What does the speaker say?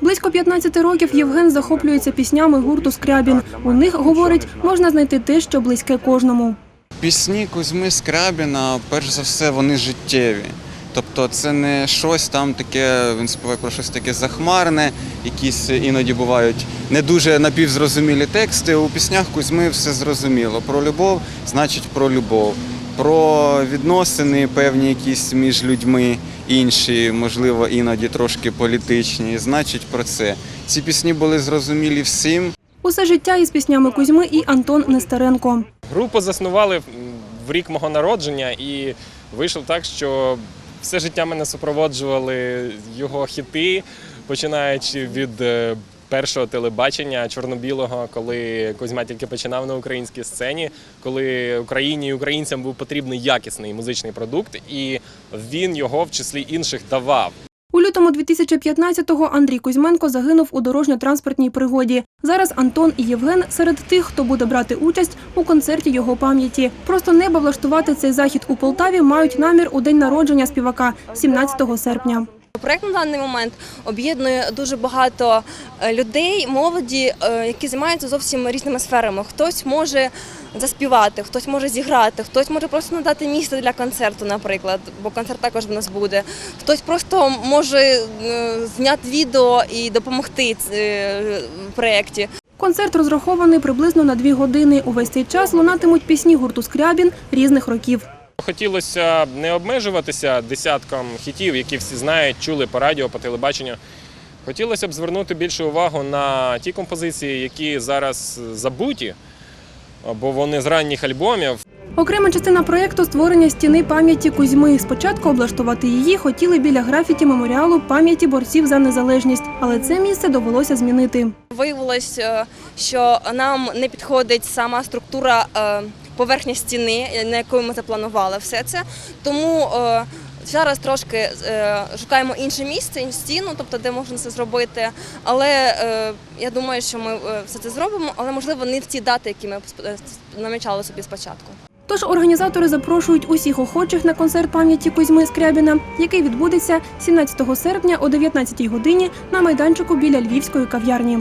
Близько 15 років Євген захоплюється піснями гурту Скрябін. У них, говорить, можна знайти те, що близьке кожному. Пісні Кузьми Скрябіна, перш за все, вони життєві. Тобто це не щось там таке, він співає про щось таке захмарне, якісь іноді бувають не дуже напівзрозумілі тексти. У піснях Кузьми все зрозуміло. Про любов значить про любов, про відносини певні якісь між людьми, інші, можливо, іноді трошки політичні, значить про це. Ці пісні були зрозумілі всім. Усе життя із піснями Кузьми і Антон Нестеренко. Групу заснували в рік мого народження, і вийшло так, що все життя мене супроводжували його хіти, починаючи від е, першого телебачення чорно-білого, коли Кузьма тільки починав на українській сцені, коли Україні і українцям був потрібний якісний музичний продукт, і він його в числі інших давав. У лютому 2015-го Андрій Кузьменко загинув у дорожньо-транспортній пригоді. Зараз Антон і Євген серед тих, хто буде брати участь у концерті його пам'яті. Просто неба влаштувати цей захід у Полтаві мають намір у день народження співака 17 серпня. Проект на даний момент об'єднує дуже багато е, людей, молоді, е, які займаються зовсім різними сферами. Хтось може заспівати, хтось може зіграти, хтось може просто надати місце для концерту, наприклад, бо концерт також в нас буде. Хтось просто може е, зняти відео і допомогти в проєкті. Концерт розрахований приблизно на дві години. Увесь цей час лунатимуть пісні гурту Скрябін різних років. Хотілося б не обмежуватися десятком хітів, які всі знають, чули по радіо, по телебаченню. Хотілося б звернути більше увагу на ті композиції, які зараз забуті, бо вони з ранніх альбомів. Окрема частина проєкту створення стіни пам'яті Кузьми. Спочатку облаштувати її хотіли біля графіті меморіалу пам'яті борців за незалежність, але це місце довелося змінити. Виявилось, е, що нам не підходить сама структура е, поверхні стіни, на яку ми запланували все це. Тому е, зараз трошки е, шукаємо інше місце, іншу стіну, тобто де можна це зробити. Але е, я думаю, що ми е, все це зробимо, але можливо не в ті дати, які ми е, намічали собі спочатку. Тож організатори запрошують усіх охочих на концерт пам'яті Кузьми Скрябіна, який відбудеться 17 серпня о 19 годині на майданчику біля львівської кав'ярні.